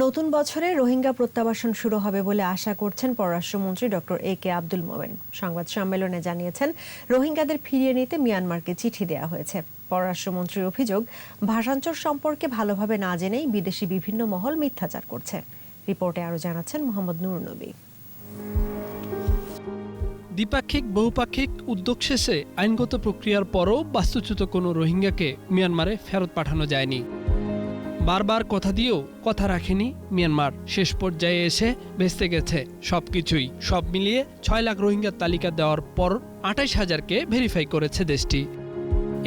নতুন বছরে রোহিঙ্গা প্রত্যাবাসন শুরু হবে বলে আশা করছেন পররাষ্ট্রমন্ত্রী ডক্টর এ কে আব্দুল মোমেন। সংবাদ সম্মেলনে জানিয়েছেন, রোহিঙ্গাদের ফিরিয়ে নিতে মিয়ানমারকে চিঠি দেওয়া হয়েছে। পররাষ্ট্রমন্ত্রীর অভিযোগ ভাষাঞ্চর সম্পর্কে ভালোভাবে না জেনেই বিদেশি বিভিন্ন মহল মিথ্যাচার করছে। রিপোর্টে আরও জানাচ্ছেন মোহাম্মদ নুর নবী। দ্বিপাক্ষিক, বহুপাক্ষিক উদ্যোগ শেষে আইনগত প্রক্রিয়ার পরও বাস্তুচ্যুত কোনো রোহিঙ্গাকে মিয়ানমারে ফেরত পাঠানো যায়নি। বারবার কথা দিয়েও কথা রাখেনি মিয়ানমার। শেষ পর্যায়ে এসে ভেস্তে গেছে সব কিছুই সব মিলিয়ে ছয় লাখ রোহিঙ্গার তালিকা দেওয়ার পর আঠাইশ হাজারকে ভেরিফাই করেছে দেশটি।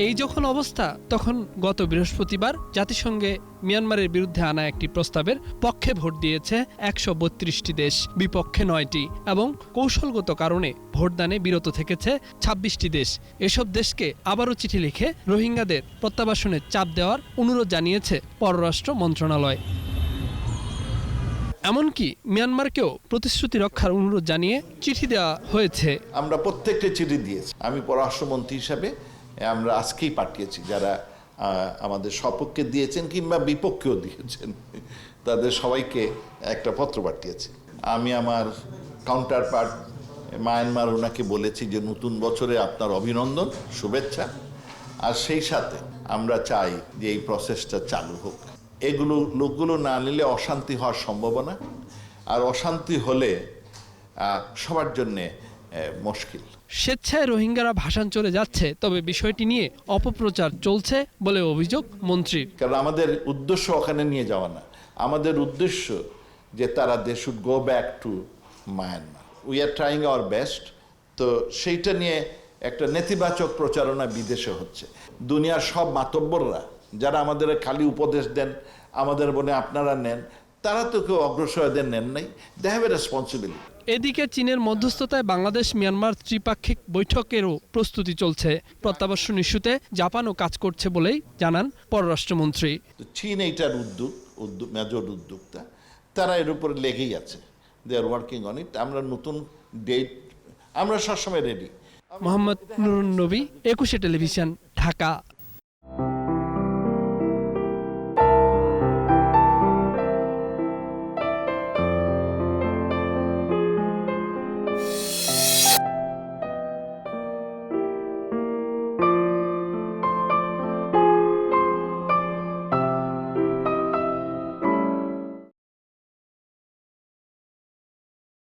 এই যখন অবস্থা, তখন গত বৃহস্পতিবার জাতিসংঘে মিয়ানমারের বিরুদ্ধে আনা একটি প্রস্তাবের পক্ষে ভোট দিয়েছে একশো বত্রিশটি দেশ, বিপক্ষে নয়টি এবং কৌশলগত কারণে ভোটদানে বিরত থেকেছে ছাব্বিশটি দেশ। এসব দেশকে আবারও চিঠি লিখে রোহিঙ্গাদের প্রত্যাবাসনের চাপ দেওয়ার অনুরোধ জানিয়েছে পররাষ্ট্র মন্ত্রণালয়। এমনকি মিয়ানমারকেও প্রতিশ্রুতি রক্ষার অনুরোধ জানিয়ে চিঠি দেওয়া হয়েছে। আমরা প্রত্যেকটা চিঠি দিয়েছি। আমি পররাষ্ট্রমন্ত্রী হিসাবে আমরা আজকেই পাঠিয়েছি যারা আমাদের সপক্ষে দিয়েছেন কিংবা বিপক্ষেও দিয়েছেন, তাদের সবাইকে একটা পত্র পাঠিয়েছি। আমি আমার কাউন্টার পার্ট মায়ানমার ওনাকে বলেছি যে নতুন বছরে আপনার অভিনন্দন, শুভেচ্ছা। আর সেই সাথে আমরা চাই যে এই প্রসেসটা চালু হোক। এগুলো লোকগুলো না নিলে অশান্তি হওয়ার সম্ভাবনা। আর অশান্তি হলে সবার জন্যে মুশকিল। স্বেচ্ছায় রোহিঙ্গারা ভাসান চলে যাচ্ছে তবে বিষয়টি নিয়ে অপপ্রচার চলছে বলে অভিযোগ মন্ত্রীর। কারণ আমাদের উদ্দেশ্য ওখানে নিয়ে যাওয়া না। আমাদের উদ্দেশ্য যে তারা they should go back to Myanmar we are trying our best তো সেইটা নিয়ে একটা নেতিবাচক প্রচারণা বিদেশে হচ্ছে। দুনিয়ার সব মাতব্বররা যারা আমাদের খালি উপদেশ দেন আমাদের বলে আপনারা নেন তারা তো কেউ অগ্রসরদের নেন নাই। দে হ্যাভ এ রেসপন্সিবিলিটি এদিকে চীনের মধ্যস্থতায় বাংলাদেশ মিয়ানমার ত্রিপাক্ষিক বৈঠকেরও প্রস্তুতি চলছে। প্রত্যাবাসন ইস্যুতে জাপানও কাজ করছে বলেই জানান পররাষ্ট্রমন্ত্রী। চীন এইটার উদ্যোগ উদ্যোগ মেজর উদ্যোক্তা তারা এর উপরে লেগেই আছে। দে আর ওয়ার্কিং অন ইট আমরা নতুন ডেট আমরা সবসময় রেডি মোহাম্মদ নুরুন নবী একুশে টেলিভিশন ঢাকা।